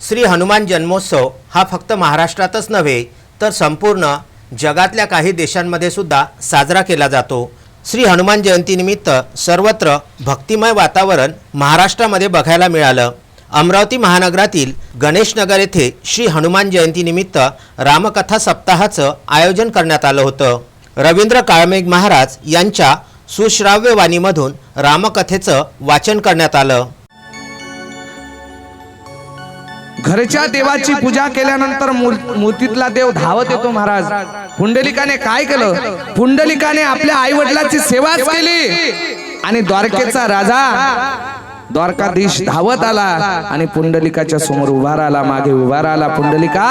श्री हनुमान जन्मोत्सव हा फक्त महाराष्ट्रातच नव्हे तर संपूर्ण जगातल्या काही देशांमध्ये सुद्धा साजरा केला जातो. श्री हनुमान जयंतीनिमित्त सर्वत्र भक्तिमय वातावरण महाराष्ट्रामध्ये बघायला मिळालं. अमरावती महानगरातील गणेशनगर येथे श्री हनुमान जयंतीनिमित्त रामकथा सप्ताहाचं आयोजन करण्यात आलं होतं. रवींद्र काळमेघ महाराज यांच्या सुश्राव्य वाणीमधून रामकथेचं वाचन करण्यात आलं. घरच्या देवाची पूजा केल्यानंतर मूर- मूर्तीतला देव धावत येतो महाराज. पुंडलिकाने काय केलं? पुंडलिकाने आपल्या आई वडिलांची सेवाच केली. आणि द्वारकेचा राजा द्वारकाधीश धावत आला आणि पुंडलिकाच्या समोर उभा राहिला मागे उभा राहिला पुंडलिका.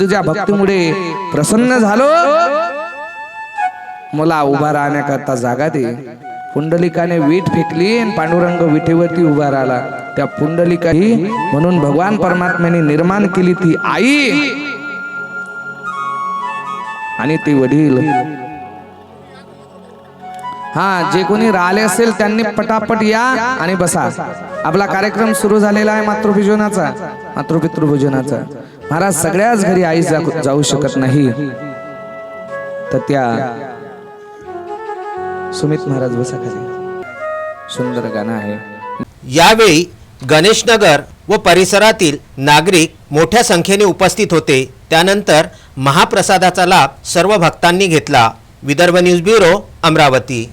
तुझ्या भक्तीमुळे प्रसन्न झालो. मला उभा राहण्याकरता जागा दे. पुंडलिकाने वीट फेकली आणि पांडुरंग विटेवरती उभा राहिला. त्या पुंडलिका ही म्हणून भगवान परमात्म्याने निर्माण केली ती आई. आणि ते वडील. हा जे कोणी राहिले असेल त्यांनी पटापट या आणि बसा. आपला कार्यक्रम सुरू झालेला आहे मातृभिजनाचा. मातृपितृभोजनाचा. महाराज सगळ्याच घरी आई जाऊ शकत नाही. तर त्या सुमित महाराज बसा खाली. सुंदर गाणं आहे. यावेळी गणेशनगर व परिसरातील नागरिक मोठ्या संख्येने उपस्थित होते. त्यानंतर महाप्रसादाचा लाभ सर्व भक्तांनी घेतला. Vidarbha news bureau Amravati.